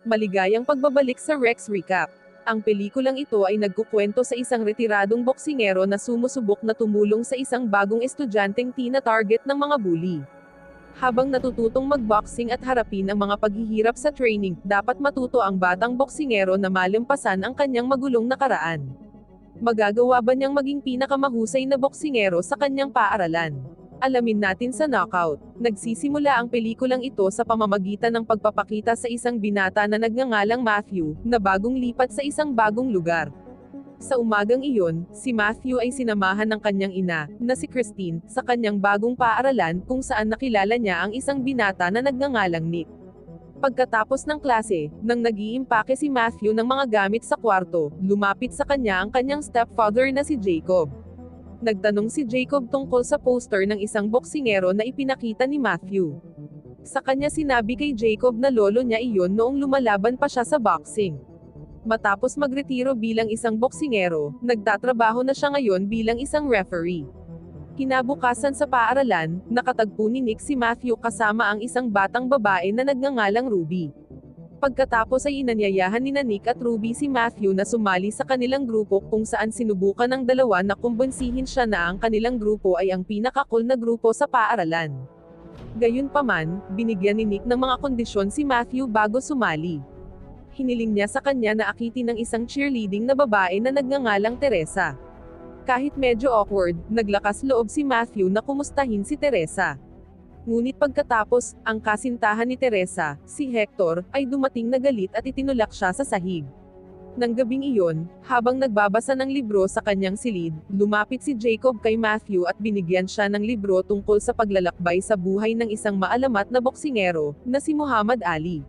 Maligayang pagbabalik sa Rex Recap. Ang pelikulang ito ay nagkukwento sa isang retiradong boksingero na sumusubok na tumulong sa isang bagong estudyanteng tina-target ng mga bully. Habang natututong magboxing at harapin ang mga paghihirap sa training, dapat matuto ang batang boksingero na malimpasan ang kanyang magulong nakaraan. Magagawa ba niyang maging pinakamahusay na boksingero sa kanyang paaralan? Alamin natin sa knockout. Nagsisimula ang pelikulang ito sa pamamagitan ng pagpapakita sa isang binata na nagngangalang Matthew, na bagong lipat sa isang bagong lugar. Sa umagang iyon, si Matthew ay sinamahan ng kanyang ina, na si Christine, sa kanyang bagong paaralan kung saan nakilala niya ang isang binata na nagngangalang Nick. Pagkatapos ng klase, nang nag-iimpake si Matthew ng mga gamit sa kwarto, lumapit sa kanya ang kanyang stepfather na si Jacob. Nagtanong si Jacob tungkol sa poster ng isang boksingero na ipinakita ni Matthew. Sa kanya sinabi kay Jacob na lolo niya iyon noong lumalaban pa siya sa boxing. Matapos magretiro bilang isang boksingero, nagtatrabaho na siya ngayon bilang isang referee. Kinabukasan sa paaralan, nakatagpo ni Nick si Matthew kasama ang isang batang babae na nagngangalang Ruby. Pagkatapos ay inanyayahan ni Nick at Ruby si Matthew na sumali sa kanilang grupo kung saan sinubukan ng dalawa na kumbinsihin siya na ang kanilang grupo ay ang pinakakul na grupo sa paaralan. Gayunpaman, binigyan ni Nick ng mga kondisyon si Matthew bago sumali. Hiniling niya sa kanya na akitin ng isang cheerleading na babae na nagngangalang Teresa. Kahit medyo awkward, naglakas loob si Matthew na kumustahin si Teresa. Ngunit pagkatapos, ang kasintahan ni Teresa, si Hector, ay dumating na galit at itinulak siya sa sahig. Nang gabing iyon, habang nagbabasa ng libro sa kanyang silid, lumapit si Jacob kay Matthew at binigyan siya ng libro tungkol sa paglalakbay sa buhay ng isang maalamat na boksingero, na si Muhammad Ali.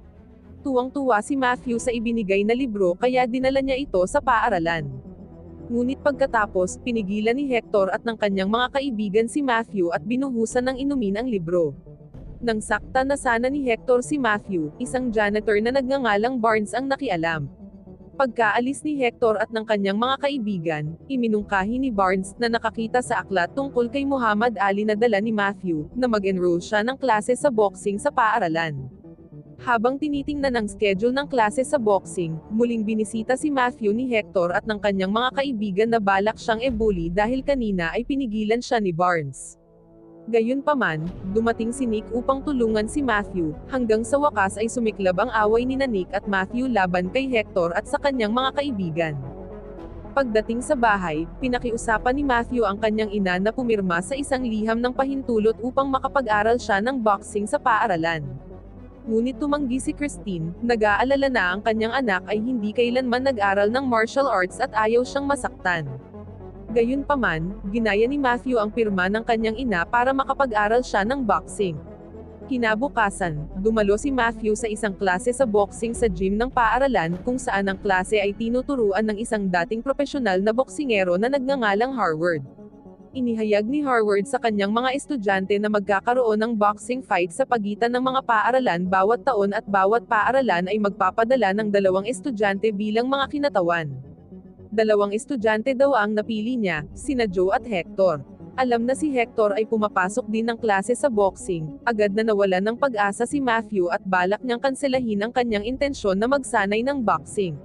Tuwang-tuwa si Matthew sa ibinigay na libro kaya dinala niya ito sa paaralan. Ngunit pagkatapos, pinigilan ni Hector at ng kanyang mga kaibigan si Matthew at binuhusan ng inumin ang libro. Nang sakta na sana ni Hector si Matthew, isang janitor na nagngangalang Barnes ang nakialam. Pagkaalis ni Hector at ng kanyang mga kaibigan, iminungkahi ni Barnes na nakakita sa aklat tungkol kay Muhammad Ali na dala ni Matthew, na mag-enroll siya ng klase sa boxing sa paaralan. Habang tinitingnan ang schedule ng klase sa boxing, muling binisita si Matthew ni Hector at ng kanyang mga kaibigan na balak siyang ebully dahil kanina ay pinigilan siya ni Barnes. Gayunpaman, dumating si Nick upang tulungan si Matthew, hanggang sa wakas ay sumiklab ang away ni Nick at Matthew laban kay Hector at sa kanyang mga kaibigan. Pagdating sa bahay, pinakiusapan ni Matthew ang kanyang ina na pumirma sa isang liham ng pahintulot upang makapag-aral siya ng boxing sa paaralan. Ngunit tumanggi si Christine, nag-aalala na ang kanyang anak ay hindi kailanman nag-aral ng martial arts at ayaw siyang masaktan. Gayunpaman, ginaya ni Matthew ang pirma ng kanyang ina para makapag-aral siya ng boxing. Kinabukasan, dumalo si Matthew sa isang klase sa boxing sa gym ng paaralan kung saan ang klase ay tinuturuan ng isang dating profesional na boksingero na nagngangalang Harvard. Inihayag ni Harvard sa kanyang mga estudyante na magkakaroon ng boxing fight sa pagitan ng mga paaralan bawat taon at bawat paaralan ay magpapadala ng dalawang estudyante bilang mga kinatawan. Dalawang estudyante daw ang napili niya, sina Joe at Hector. Alam na si Hector ay pumapasok din ng klase sa boxing, agad na nawalan ng pag-asa si Matthew at balak niyang kanselahin ang kanyang intensyon na magsanay ng boxing.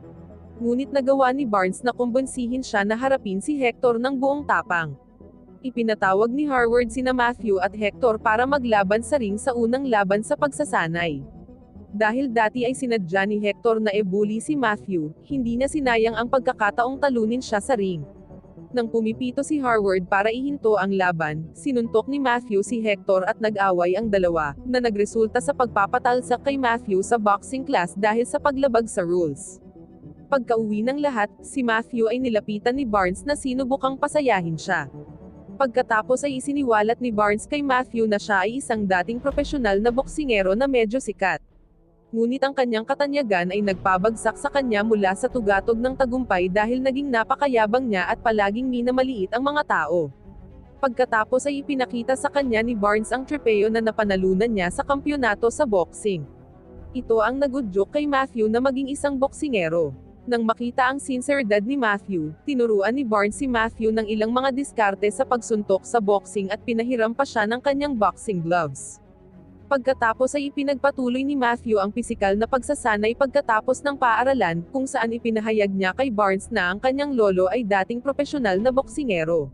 Ngunit nagawa ni Barnes na kumbonsihin siya na harapin si Hector ng buong tapang. Ipinatawag ni Harvard sina Matthew at Hector para maglaban sa ring sa unang laban sa pagsasanay. Dahil dati ay sinadya ni Hector na ebuli si Matthew, hindi na sinayang ang pagkakataong talunin siya sa ring. Nang pumipito si Harvard para ihinto ang laban, sinuntok ni Matthew si Hector at nag-away ang dalawa, na nagresulta sa pagpapatalsak kay Matthew sa boxing class dahil sa paglabag sa rules. Pagkauwi ng lahat, si Matthew ay nilapitan ni Barnes na sinubukang pasayahin siya. Pagkatapos ay isiniwalat ni Barnes kay Matthew na siya ay isang dating profesional na boksingero na medyo sikat. Ngunit ang kanyang katanyagan ay nagpabagsak sa kanya mula sa tugatog ng tagumpay dahil naging napakayabang niya at palaging minamaliit ang mga tao. Pagkatapos ay ipinakita sa kanya ni Barnes ang trepeo na napanalunan niya sa kampyonato sa boxing. Ito ang nagudyok kay Matthew na maging isang boksingero. Nang makita ang sinseridad ni Matthew, tinuruan ni Barnes si Matthew ng ilang mga diskarte sa pagsuntok sa boxing at pinahiram pa siya ng kanyang boxing gloves. Pagkatapos ay ipinagpatuloy ni Matthew ang pisikal na pagsasanay pagkatapos ng paaralan, kung saan ipinahayag niya kay Barnes na ang kanyang lolo ay dating profesional na boksingero.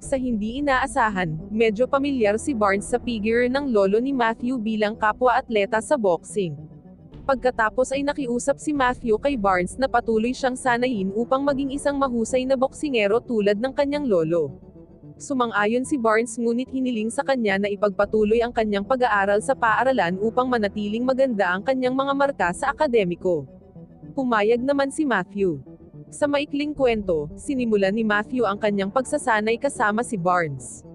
Sa hindi inaasahan, medyo pamilyar si Barnes sa figure ng lolo ni Matthew bilang kapwa-atleta sa boxing. Pagkatapos ay nakiusap si Matthew kay Barnes na patuloy siyang sanayin upang maging isang mahusay na boksingero tulad ng kanyang lolo. Sumang-ayon si Barnes ngunit hiniling sa kanya na ipagpatuloy ang kanyang pag-aaral sa paaralan upang manatiling maganda ang kanyang mga marka sa akademiko. Pumayag naman si Matthew. Sa maikling kwento, sinimulan ni Matthew ang kanyang pagsasanay kasama si Barnes.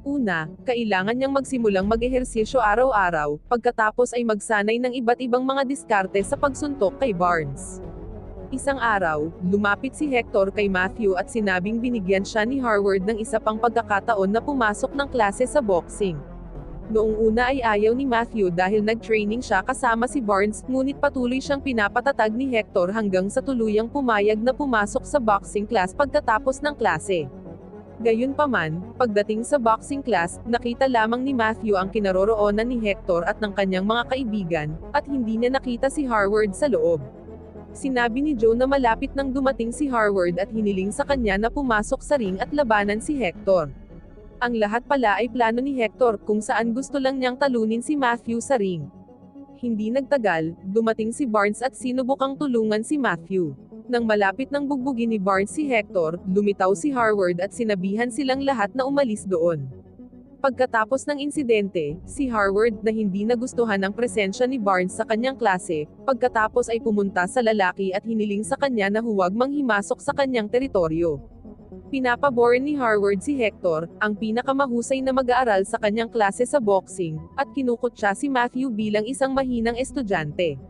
Una, kailangan niyang magsimulang mag-ehersisyo araw-araw, pagkatapos ay magsanay ng iba't ibang mga diskarte sa pagsuntok kay Barnes. Isang araw, lumapit si Hector kay Matthew at sinabing binigyan siya ni Harvard ng isa pang pagkakataon na pumasok ng klase sa boxing. Noong una ay ayaw ni Matthew dahil nag-training siya kasama si Barnes, ngunit patuloy siyang pinapatatag ni Hector hanggang sa tuluyang pumayag na pumasok sa boxing class pagkatapos ng klase. Gayunpaman, pagdating sa boxing class, nakita lamang ni Matthew ang kinaroroonan ni Hector at ng kanyang mga kaibigan, at hindi niya nakita si Harvard sa loob. Sinabi ni Joe na malapit nang dumating si Harvard at hiniling sa kanya na pumasok sa ring at labanan si Hector. Ang lahat pala ay plano ni Hector kung saan gusto lang niyang talunin si Matthew sa ring. Hindi nagtagal, dumating si Barnes at sinubukang tulungan si Matthew. Nang malapit nang bugbugin ni Barnes si Hector, lumitaw si Harvard at sinabihan silang lahat na umalis doon. Pagkatapos ng insidente, si Harvard na hindi nagustuhan ang presensya ni Barnes sa kanyang klase, pagkatapos ay pumunta sa lalaki at hiniling sa kanya na huwag manghimasok sa kanyang teritoryo. Pinapabor ni Harvard si Hector, ang pinakamahusay na mag-aaral sa kanyang klase sa boxing, at kinukutsa si Matthew bilang isang mahinang estudyante.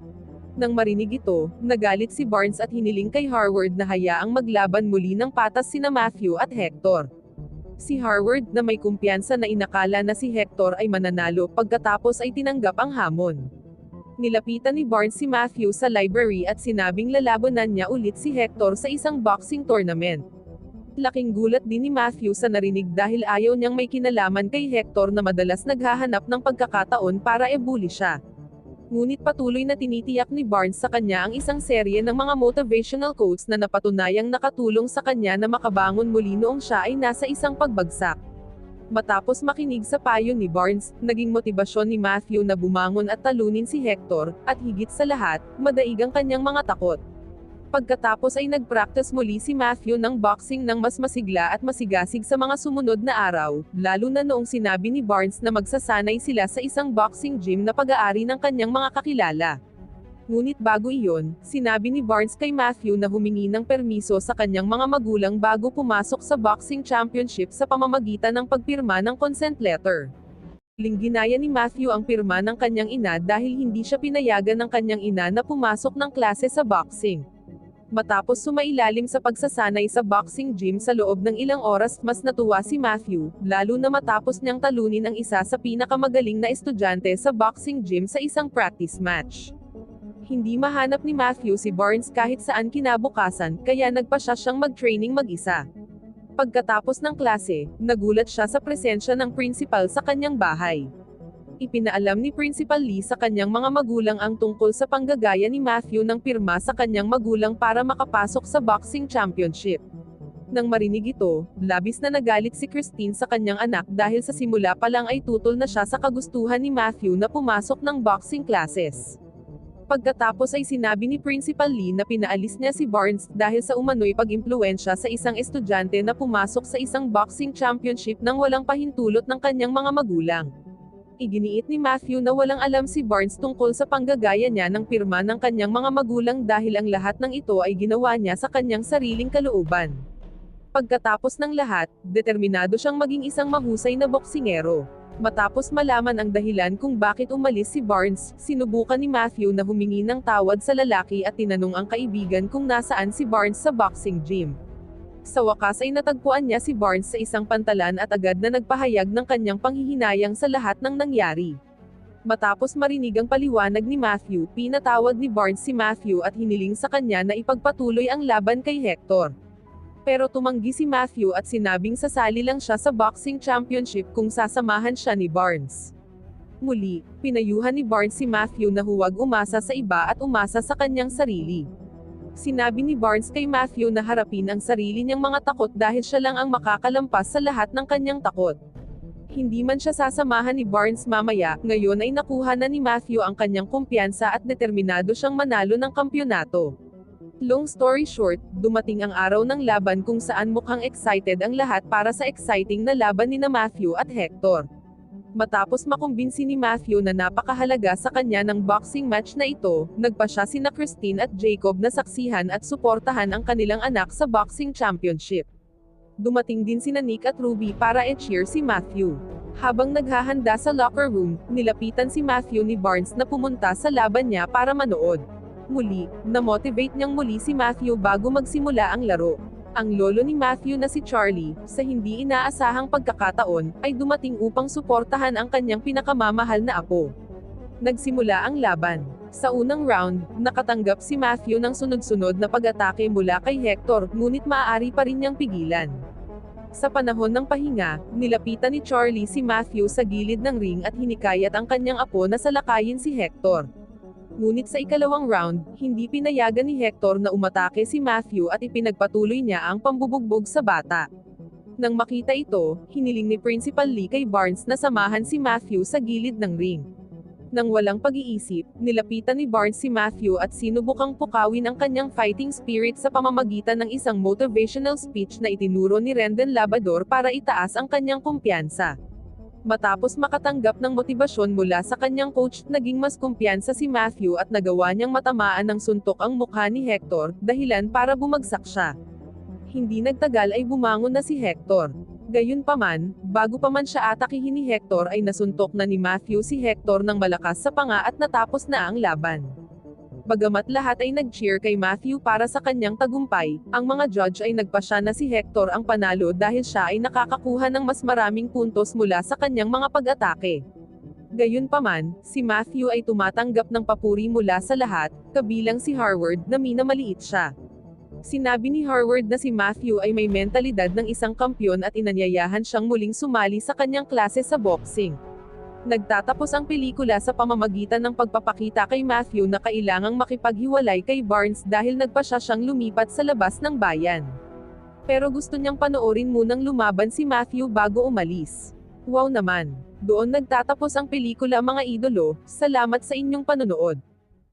Nang marinig ito, nagalit si Barnes at hiniling kay Harvard na hayaang maglaban muli ng patas sina Matthew at Hector. Si Harvard na may kumpiyansa na inakala na si Hector ay mananalo pagkatapos ay tinanggap ang hamon. Nilapitan ni Barnes si Matthew sa library at sinabing lalabanan niya ulit si Hector sa isang boxing tournament. Laking gulat din ni Matthew sa narinig dahil ayaw niyang may kinalaman kay Hector na madalas naghahanap ng pagkakataon para ebuli siya. Ngunit patuloy na tinitiyak ni Barnes sa kanya ang isang serye ng mga motivational quotes na napatunayang nakatulong sa kanya na makabangon muli noong siya ay nasa isang pagbagsak. Matapos makinig sa payo ni Barnes, naging motibasyon ni Matthew na bumangon at talunin si Hector, at higit sa lahat, madaig ang kanyang mga takot. Pagkatapos ay nagpractice muli si Matthew ng boxing ng mas masigla at masigasig sa mga sumunod na araw, lalo na noong sinabi ni Barnes na magsasanay sila sa isang boxing gym na pag-aari ng kanyang mga kakilala. Ngunit bago iyon, sinabi ni Barnes kay Matthew na humingi ng permiso sa kanyang mga magulang bago pumasok sa boxing championship sa pamamagitan ng pagpirma ng consent letter. Lingginaya ni Matthew ang pirma ng kanyang ina dahil hindi siya pinayagan ng kanyang ina na pumasok ng klase sa boxing. Matapos sumailalim sa pagsasanay sa boxing gym sa loob ng ilang oras, mas natuwa si Matthew, lalo na matapos niyang talunin ang isa sa pinakamagaling na estudyante sa boxing gym sa isang practice match. Hindi mahanap ni Matthew si Barnes kahit saan kinabukasan, kaya nagpa siya siyang mag-training mag-isa. Pagkatapos ng klase, nagulat siya sa presensya ng principal sa kanyang bahay ipinaalam ni Principal Lee sa kanyang mga magulang ang tungkol sa panggagaya ni Matthew ng pirma sa kanyang magulang para makapasok sa boxing championship. Nang marinig ito, labis na nagalit si Christine sa kanyang anak dahil sa simula pa lang ay tutol na siya sa kagustuhan ni Matthew na pumasok ng boxing classes. Pagkatapos ay sinabi ni Principal Lee na pinaalis niya si Barnes dahil sa umano'y pag-impluensya sa isang estudyante na pumasok sa isang boxing championship nang walang pahintulot ng kanyang mga magulang. Iginiit ni Matthew na walang alam si Barnes tungkol sa panggagaya niya ng pirma ng kanyang mga magulang dahil ang lahat ng ito ay ginawa niya sa kanyang sariling kalooban. Pagkatapos ng lahat, determinado siyang maging isang mahusay na boksingero. Matapos malaman ang dahilan kung bakit umalis si Barnes, sinubukan ni Matthew na humingi ng tawad sa lalaki at tinanong ang kaibigan kung nasaan si Barnes sa boxing gym. Sa wakas ay natagpuan niya si Barnes sa isang pantalan at agad na nagpahayag ng kanyang panghihinayang sa lahat ng nangyari. Matapos marinig ang paliwanag ni Matthew, pinatawag ni Barnes si Matthew at hiniling sa kanya na ipagpatuloy ang laban kay Hector. Pero tumanggi si Matthew at sinabing sasali lang siya sa boxing championship kung sasamahan siya ni Barnes. Muli, pinayuhan ni Barnes si Matthew na huwag umasa sa iba at umasa sa kanyang sarili. Sinabi ni Barnes kay Matthew na harapin ang sarili niyang mga takot dahil siya lang ang makakalampas sa lahat ng kanyang takot. Hindi man siya sasamahan ni Barnes mamaya, ngayon ay nakuha na ni Matthew ang kanyang kumpiyansa at determinado siyang manalo ng kampyonato. Long story short, dumating ang araw ng laban kung saan mukhang excited ang lahat para sa exciting na laban ni na Matthew at Hector. Matapos makumbinsi ni Matthew na napakahalaga sa kanya ng boxing match na ito, nagpa siya sina Christine at Jacob na saksihan at suportahan ang kanilang anak sa boxing championship. Dumating din sina Nick at Ruby para e-cheer si Matthew. Habang naghahanda sa locker room, nilapitan si Matthew ni Barnes na pumunta sa laban niya para manood. Muli, na-motivate niyang muli si Matthew bago magsimula ang laro. Ang lolo ni Matthew na si Charlie, sa hindi inaasahang pagkakataon, ay dumating upang suportahan ang kanyang pinakamamahal na apo. Nagsimula ang laban. Sa unang round, nakatanggap si Matthew ng sunod-sunod na pag-atake mula kay Hector, ngunit maaari pa rin niyang pigilan. Sa panahon ng pahinga, nilapitan ni Charlie si Matthew sa gilid ng ring at hinikayat ang kanyang apo na salakayin si Hector. Ngunit sa ikalawang round, hindi pinayagan ni Hector na umatake si Matthew at ipinagpatuloy niya ang pambubugbog sa bata. Nang makita ito, hiniling ni Principal Lee kay Barnes na samahan si Matthew sa gilid ng ring. Nang walang pag-iisip, nilapitan ni Barnes si Matthew at sinubukang pukawin ang kanyang fighting spirit sa pamamagitan ng isang motivational speech na itinuro ni Rendon Labador para itaas ang kanyang kumpiyansa. Matapos makatanggap ng motibasyon mula sa kanyang coach, naging mas kumpiyansa si Matthew at nagawa niyang matamaan ng suntok ang mukha ni Hector, dahilan para bumagsak siya. Hindi nagtagal ay bumangon na si Hector. Gayunpaman, bago pa man siya atakihin ni Hector ay nasuntok na ni Matthew si Hector ng malakas sa panga at natapos na ang laban. Bagamat lahat ay nag-cheer kay Matthew para sa kanyang tagumpay, ang mga judge ay nagpasya na si Hector ang panalo dahil siya ay nakakakuha ng mas maraming puntos mula sa kanyang mga pag-atake. Gayunpaman, si Matthew ay tumatanggap ng papuri mula sa lahat, kabilang si Harvard na minamaliit siya. Sinabi ni Harvard na si Matthew ay may mentalidad ng isang kampyon at inanyayahan siyang muling sumali sa kanyang klase sa boxing. Nagtatapos ang pelikula sa pamamagitan ng pagpapakita kay Matthew na kailangang makipaghiwalay kay Barnes dahil nagpa siya siyang lumipat sa labas ng bayan. Pero gusto niyang panoorin munang lumaban si Matthew bago umalis. Wow naman! Doon nagtatapos ang pelikula mga idolo, salamat sa inyong panonood.